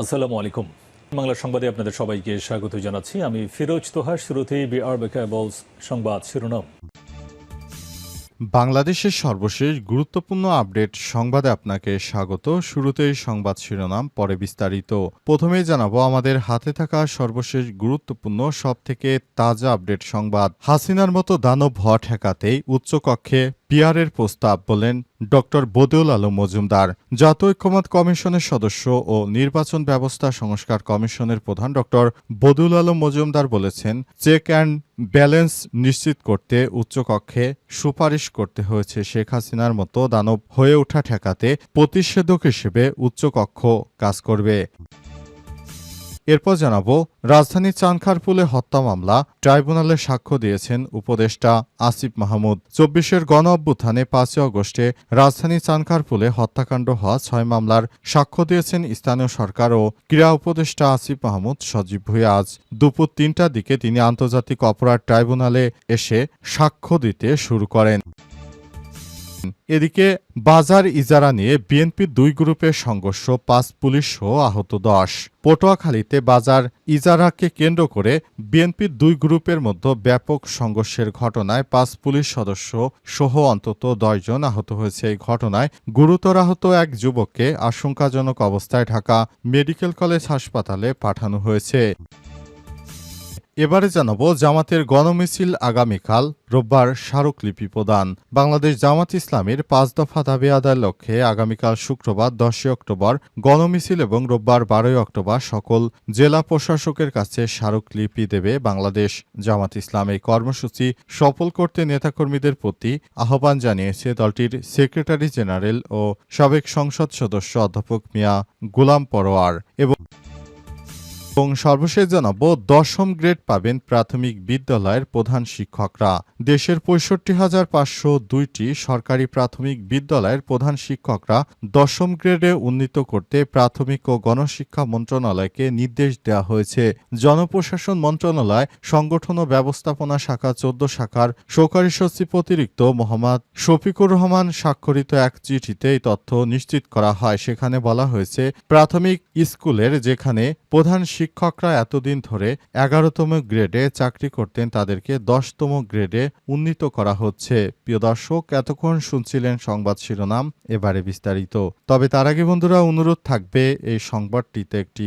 আসসালামু আলাইকুম। বাংলা সংবাদে আপনাদের সবাইকে স্বাগত জানাচ্ছি। আমি ফিরোজ তোহার শুরুতেই বিআর বেকাবলস সংবাদ শিরোনাম। বাংলাদেশের সর্বশেষ গুরুত্বপূর্ণ আপডেট সংবাদে আপনাকে স্বাগত। শুরুতেই সংবাদ শিরোনাম, পরে বিস্তারিত। প্রথমেই জানাব, আমাদের হাতে থাকা সর্বশেষ গুরুত্বপূর্ণ সব থেকে তাজা আপডেট সংবাদ। হাসিনার মতো দানব হওয়া ঠেকাতেই উচ্চকক্ষে পিয়ারের প্রস্তাব বলেন ড বদিউল আলম মজুমদার। জাতীয় ঐক্যমত কমিশনের সদস্য ও নির্বাচন ব্যবস্থা সংস্কার কমিশনের প্রধান ড বদিউল আলম মজুমদার বলেছেন, চেক অ্যান্ড ব্যালেন্স নিশ্চিত করতে উচ্চকক্ষে সুপারিশ করতে হয়েছে শেখ হাসিনার মতো দানব হয়ে ওঠা ঠেকাতে প্রতিষেধক হিসেবে উচ্চকক্ষ কাজ করবে। এরপর জানাব, রাজধানী চানখারপুলে হত্যা মামলা, ট্রাইব্যুনালে সাক্ষ্য দিয়েছেন উপদেষ্টা আসিফ মাহমুদ। চব্বিশের গণ অভ্যুত্থানে পাঁচই অগস্টে রাজধানী চানখারপুলে হত্যাকাণ্ড হওয়া ছয় মামলার সাক্ষ্য দিয়েছেন স্থানীয় সরকার ও ক্রীড়া উপদেষ্টা আসিফ মাহমুদ সজীব ভুঁইয়া। আজ দুপুর তিনটার দিকে তিনি আন্তর্জাতিক অপরাধ ট্রাইব্যুনালে এসে সাক্ষ্য দিতে শুরু করেন। এদিকে বাজার ইজারা নিয়ে বিএনপির দুই গ্রুপের সংঘর্ষ, পাঁচ পুলিশ সহ আহত দশ। পটুয়াখালীতে বাজার ইজারাকে কেন্দ্র করে বিএনপির দুই গ্রুপের মধ্যে ব্যাপক সংঘর্ষের ঘটনায় পাঁচ পুলিশ সদস্য সহ অন্তত দশজন আহত হয়েছে। এই ঘটনায় গুরুতর আহত এক যুবককে আশঙ্কাজনক অবস্থায় ঢাকা মেডিকেল কলেজ হাসপাতালে পাঠানো হয়েছে। এবারে জানাব জামাতের গণমিছিল আগামীকাল রোববার স্মারকলিপি প্রদান। বাংলাদেশ জামাত ইসলামের পাঁচ দফা দাবি আদায়ের লক্ষ্যে আগামীকাল শুক্রবার দশই অক্টোবর গণমিছিল এবং রোববার বারোই অক্টোবর সকল জেলা প্রশাসকের কাছে স্মারকলিপি দেবে বাংলাদেশ জামাত ইসলাম। এই কর্মসূচি সফল করতে নেতাকর্মীদের প্রতি আহ্বান জানিয়েছে দলটির সেক্রেটারি জেনারেল ও সাবেক সংসদ সদস্য অধ্যাপক মিয়া গুলাম পরোয়ার এবং এবং সর্বশেষ জানাব, দশম গ্রেড পাবেন প্রাথমিক বিদ্যালয়ের প্রধান শিক্ষকরা। দেশের পঁয়ষট্টি হাজার পাঁচশো দুইটি সরকারি প্রাথমিক বিদ্যালয়ের প্রধান শিক্ষকরা দশম গ্রেডে উন্নীত করতে প্রাথমিক ও গণশিক্ষা মন্ত্রণালয়কে নির্দেশ দেওয়া হয়েছে। জনপ্রশাসন মন্ত্রণালয়, সংগঠন ও ব্যবস্থাপনা শাখা চোদ্দ শাখার সহকারী সচিব অতিরিক্ত মোহাম্মদ শফিকুর রহমান স্বাক্ষরিত এক চিঠিতে এই তথ্য নিশ্চিত করা হয়। সেখানে বলা হয়েছে, প্রাথমিক স্কুলের যেখানে প্রধান শিক্ষকরা এতদিন ধরে এগারোতম গ্রেডে চাকরি করতেন, তাদেরকে দশতম গ্রেডে উন্নীত করা হচ্ছে। প্রিয় দর্শক, এতক্ষণ শুনছিলেন সংবাদ শিরোনাম, এবারে বিস্তারিত। তবে তার আগে বন্ধুরা, অনুরোধ থাকবে এই সংবাদটিতে একটি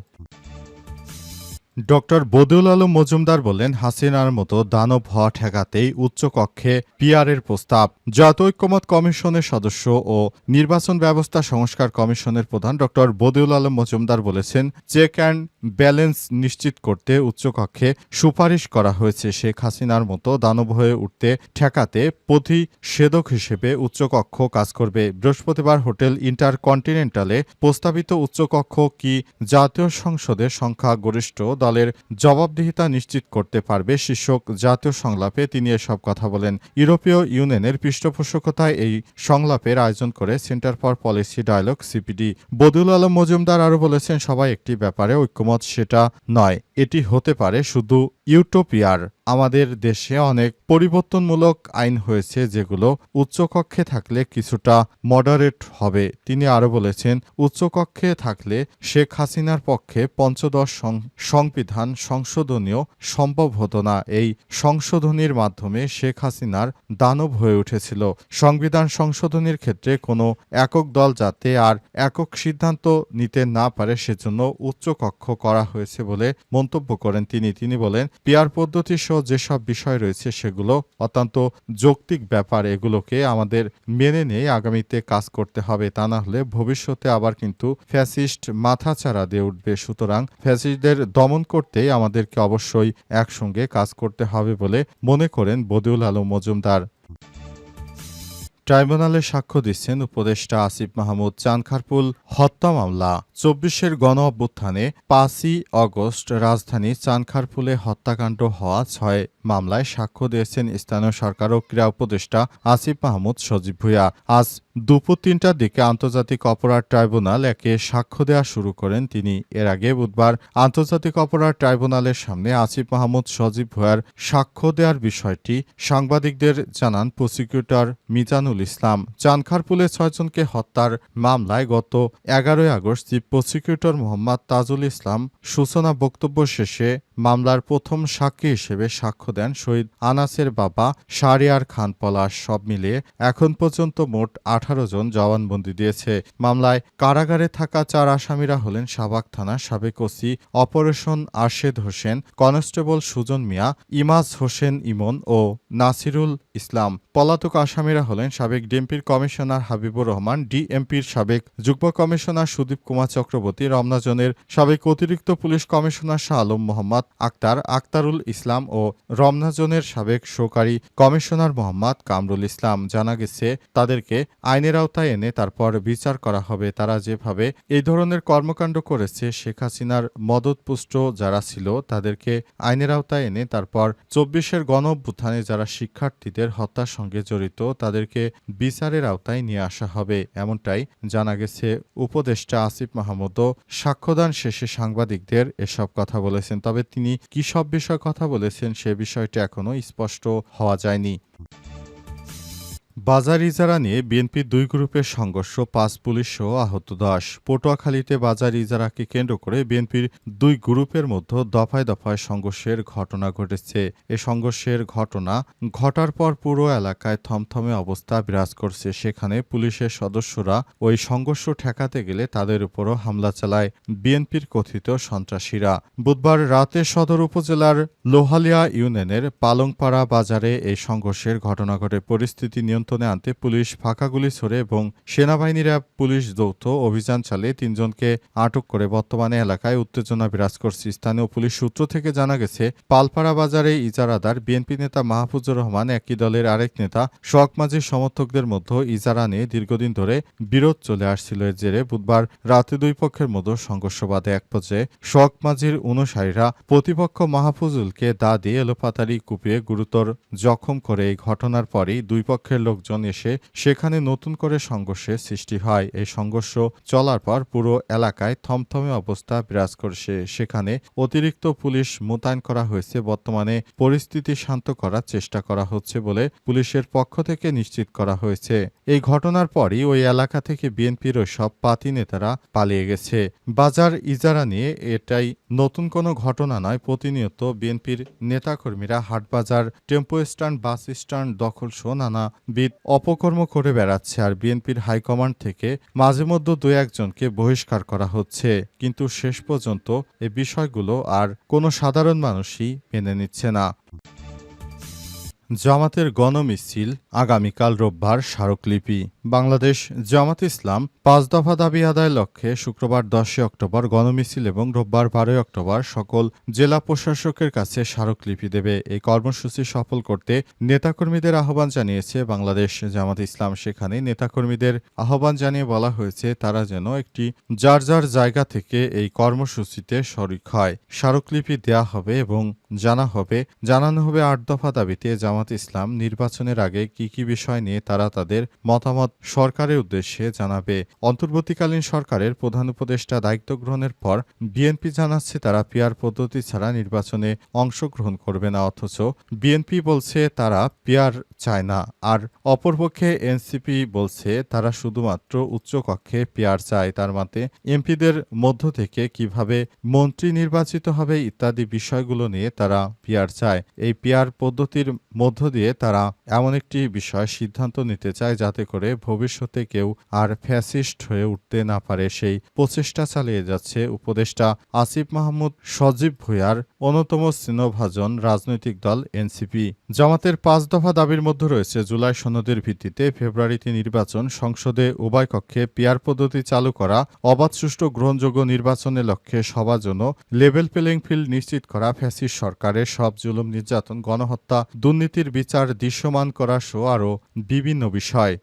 Ciao. ডক্টর বদিউল আলম মজুমদার বলেন, হাসিনার মতো দানব হওয়া ঠেকাতেই উচ্চকক্ষে পিআরের প্রস্তাব। জাতীয় ঐক্যমত কমিশনের সদস্য ও নির্বাচন ব্যবস্থা সংস্কার কমিশনের প্রধান ডক্টর বদিউল আলম মজুমদার বলেছেন, চেক অ্যান্ড ব্যালেন্স নিশ্চিত করতে উচ্চকক্ষে সুপারিশ করা হয়েছে। শেখ হাসিনার মতো দানব হয়ে উঠতে ঠেকাতে প্রতিষেধক হিসেবে উচ্চকক্ষ কাজ করবে। বৃহস্পতিবার হোটেল ইন্টারকন্টিনেন্টালে প্রস্তাবিত উচ্চকক্ষ কি জাতীয় সংসদের সংখ্যাগরিষ্ঠ দলের জবাবদিহিতা নিশ্চিত করতে পারবে শীর্ষক জাতীয় সংলাপে। তিনি এসব কথা বলেন। ইউরোপীয় ইউনিয়নের পৃষ্ঠপোষকতায় এই সংলাপের আয়োজন করে centre for policy dialogue CPD. Badul Alam Majumdar আরও বলেছেন, সবাই একটি ব্যাপারে ঐক্যমত, সেটা নয়। এটি হতে পারে শুধু ইউটোপিয়ার। আমাদের দেশে অনেক পরিবর্তনমূলক আইন হয়েছে যেগুলো উচ্চকক্ষে থাকলে কিছুটা মডারেট হবে। তিনি আরও বলেছেন, উচ্চকক্ষে থাকলে শেখ হাসিনার পক্ষে পঞ্চদশ সংবিধান সংশোধনীয় সম্ভব হতো না। এই সংশোধনীর মাধ্যমে শেখ হাসিনার দানব হয়ে উঠেছিল। সংবিধান সংশোধনীর ক্ষেত্রে কোনো একক দল যাতে আর একক সিদ্ধান্ত নিতে না পারে সেজন্য উচ্চকক্ষ করা হয়েছে বলে মন্তব্য করেন তিনি। তিনি বলেন, পিয়ার পদ্ধতি সহ যেসব বিষয় রয়েছে সেগুলো অত্যন্ত যৌক্তিক ব্যাপার এগুলোকে আমাদের মেনে নিয়ে আগামীতে কাজ করতে হবে। তা না হলে ভবিষ্যতে আবার কিন্তু ফ্যাসিস্ট মাথাচাড়া দিয়ে উঠবে। সুতরাং ফ্যাসিস্টদের দমন করতেই আমাদেরকে অবশ্যই একসঙ্গে কাজ করতে হবে বলে মনে করেন বদিউল আলম মজুমদার। ট্রাইব্যুনালে সাক্ষ্য দিচ্ছেন উপদেষ্টা আসিফ মাহমুদ, চানখারপুল হত্যা মামলা। চব্বিশের গণ অভ্যুত্থানে পাঁচই অগস্ট রাজধানী চানখারপুলে হত্যাকাণ্ড হওয়া ছয় মামলায় সাক্ষ্য দিয়েছেন স্থানীয় সরকার ও ক্রীড়া উপদেষ্টা আসিফ মাহমুদ সজীব ভুইয়া। আজ দুপুর তিনটার দিকে আন্তর্জাতিক অপরাধ ট্রাইব্যুনাল একে সাক্ষ্য দেওয়া শুরু করেন তিনি। এর আগে বুধবার আন্তর্জাতিক অপরাধ ট্রাইব্যুনালের সামনে আসিফ মাহমুদ সজীব ভুয়ার সাক্ষ্য দেওয়ার বিষয়টি সাংবাদিকদের জানান প্রসিকিউটর মিজানুল ইসলাম। চানখারপুলে ছয়জনকে হত্যার মামলায় গত এগারোই August chief prosecutor Mohammad Tajul Islam সূচনা বক্তব্য শেষে মামলার প্রথম সাক্ষী হিসেবে সাক্ষ্য দেন শহীদ আনাসের বাবা শাহরিয়ার খান পলাশ। সব মিলিয়ে এখন পর্যন্ত মোট আঠারো জন জবানবন্দি দিয়েছে। মামলায় কারাগারে থাকা চার আসামিরা হলেন সাবাক থানা সাবেক OC operation Arshed Hossain, constable Sujon Mia, Imaj Hossain Imon ও নাসিরুল ইসলাম। পলাতক আসামিরা হলেন সাবেক ডিএমপির কমিশনার হাবিবুর রহমান, ডিএমপির সাবেক যুগ্ম কমিশনার সুদীপ কুমার চক্রবর্তী রমনাজনের সাবেক অতিরিক্ত পুলিশ কমিশনার শাহ আলম মোহাম্মদ আক্তার আক্তারুল ইসলাম ও রমনাজনের সাবেক সহকারী কমিশনার মোহাম্মদ কামরুল ইসলাম জানা গেছে, তাদেরকে আইনের আওতায় এনে তারপর বিচার করা হবে। তারা যেভাবে এই ধরনের কর্মকাণ্ড করেছে, শেখ হাসিনার মদতপুষ্ট যারা ছিল, তাদেরকে আইনের আওতায় এনে তারপর চব্বিশের গণ অভ্যুত্থানে যারা শিক্ষার্থীদের হত্যার সঙ্গে জড়িত, তাদেরকে বিচারের আওতায় নিয়ে আসা হবে এমনটাই জানা গেছে। উপদেষ্টা আসিফ মাহমুদও সাক্ষ্যদান শেষে সাংবাদিকদের এসব কথা বলেছেন। তবে তিনি কি সব বিষয়ে কথা বলেছেন সে বিষয়টি এখনও স্পষ্ট হওয়া যায়নি। বাজার ইজারা নিয়ে বিএনপির দুই গ্রুপের সংঘর্ষ, পাঁচ পুলিশ সহ আহত দশ। পটুয়াখালীতে বাজার ইজারাকে কেন্দ্র করে বিএনপির দুই গ্রুপের মধ্যে দফায় দফায় সংঘর্ষের ঘটনা ঘটেছে। এ সংঘর্ষের ঘটনা ঘটার পর পুরো এলাকায় থমথমে অবস্থা বিরাজ করছে। সেখানে পুলিশের সদস্যরা ওই সংঘর্ষ ঠেকাতে গেলে তাদের উপরও হামলা চালায় বিএনপির কথিত সন্ত্রাসীরা। বুধবার রাতে সদর উপজেলার লোহালিয়া ইউনিয়নের পালংপাড়া বাজারে এই সংঘর্ষের ঘটনা ঘটে। পরিস্থিতি নিয়ন্ত্রণে আনতে পুলিশ ফাঁকা গুলি ছোড়ে এবং সেনাবাহিনীরা পুলিশ যৌথ অভিযান চালিয়ে তিনজনকে আটক করে বর্তমানে এলাকায় উত্তেজনা বিরাজ করছে। স্থানীয় পুলিশ সূত্র থেকে জানা গেছে, পালপাড়া বাজারে ইজারাদার বিএনপি নেতা মাহফুজুর রহমান, একই দলের আরেক নেতা, শোক মাঝির সমর্থকদের মধ্যে ইজারা নিয়ে দীর্ঘদিন ধরে বিরোধ চলে আসছিল। এর জেরে বুধবার রাতে দুই পক্ষের মধ্যে সংঘর্ষ বাধে। এক পর্যায়ে শোক মাঝির অনুসারীরা প্রতিপক্ষ মাহফুজুলকে দা দিয়ে এলোপাতারি কুপিয়ে গুরুতর জখম করে। এই ঘটনার পরেই দুই পক্ষের লোকজন এসে সেখানে নতুন করে সংঘর্ষের সৃষ্টি হয়। এই সংঘর্ষ চলার পর পুরো এলাকায় থমথমে অবস্থা বিরাজ করছে। সেখানে অতিরিক্ত পুলিশ মোতায়েন করা হয়েছে। বর্তমানে পরিস্থিতি শান্ত করার চেষ্টা করা হচ্ছে বলে পুলিশের পক্ষ থেকে নিশ্চিত করা হয়েছে। এই ঘটনার পরই ওই এলাকা থেকে বিএনপির সব পাতি নেতারা পালিয়ে গেছে। বাজার ইজারা নিয়ে এটাই নতুন কোনো ঘটনা নয়। প্রতিনিয়ত বিএনপির নেতাকর্মীরা হাটবাজার, টেম্পো স্ট্যান্ড, বাস স্ট্যান্ড, দখল সহ নানাবিধ অপকর্ম করে বেড়াচ্ছে আর বিএনপির হাইকমান্ড থেকে মাঝে মধ্যে দু একজনকে বহিষ্কার করা হচ্ছে। কিন্তু শেষ পর্যন্ত এ বিষয়গুলো আর কোনো সাধারণ মানুষই মেনে নিচ্ছে না। জামাতের গণমিছিল আগামীকাল রোববার স্মারকলিপি। বাংলাদেশ জামাত ইসলাম পাঁচ দফা দাবি আদায়ের লক্ষ্যে শুক্রবার দশই অক্টোবর গণমিছিল এবং রোববার বারোই অক্টোবর সকল জেলা প্রশাসকের কাছে স্মারকলিপি দেবে। এই কর্মসূচি সফল করতে নেতাকর্মীদের আহ্বান জানিয়েছে বাংলাদেশ জামাত ইসলাম। সেখানে নেতাকর্মীদের আহ্বান জানিয়ে বলা হয়েছে, তারা যেন একটি যার যার জায়গা থেকে এই কর্মসূচিতে শরিক হয়। স্মারকলিপি দেয়া হবে এবং জানা হবে, জানানো হবে আট দফা দাবিতে জামাত ইসলাম নির্বাচনের আগে কি কি বিষয় নিয়ে তারা তাদের মতামত সরকারের উদ্দেশ্যে জানাবে। অন্তর্বর্তীকালীন সরকারের প্রধান উপদেষ্টা দায়িত্ব গ্রহণের পর বিএনপি জানাচ্ছে তারা পিয়ার পদ্ধতি ছাড়া নির্বাচনে অংশগ্রহণ করবে না, অথচ বিএনপি বলছে তারা পিয়ার চায় না, আর অপরপক্ষে এনসিপি বলছে তারা শুধুমাত্র উচ্চকক্ষে পিয়ার চায়। তার মতে এমপিদের মধ্য থেকে কীভাবে মন্ত্রী নির্বাচিত হবে ইত্যাদি বিষয়গুলো নিয়ে তারা পিয়ার চায়। এই পিয়ার পদ্ধতির মধ্য দিয়ে তারা এমন একটি বিষয় সিদ্ধান্ত নিতে চায়, যাতে করে ভবিষ্যতে কেউ আর ফ্যাসিস্ট হয়ে উঠতে না পারে সেই প্রচেষ্টা চালিয়ে যাচ্ছে উপদেষ্টা আসিফ মাহমুদ সজীব ভুঁইয়ার অন্যতম স্নেহভাজন রাজনৈতিক দল এনসিপি। জামাতের পাঁচ দফা দাবির মধ্যে রয়েছে, জুলাই সনদের ভিত্তিতে ফেব্রুয়ারিতে নির্বাচন সংসদে উভয় কক্ষে পিয়ার পদ্ধতি চালু করা, অবাধ সুষ্ঠু গ্রহণযোগ্য নির্বাচনের লক্ষ্যে সবার জন্য লেভেল প্লেইং ফিল্ড নিশ্চিত করা ফ্যাসিস সরকারের সব জুলুম নির্যাতন, গণহত্যা, দুর্নীতির বিচার দৃশ্যমান করা সহ আরও বিভিন্ন বিষয়।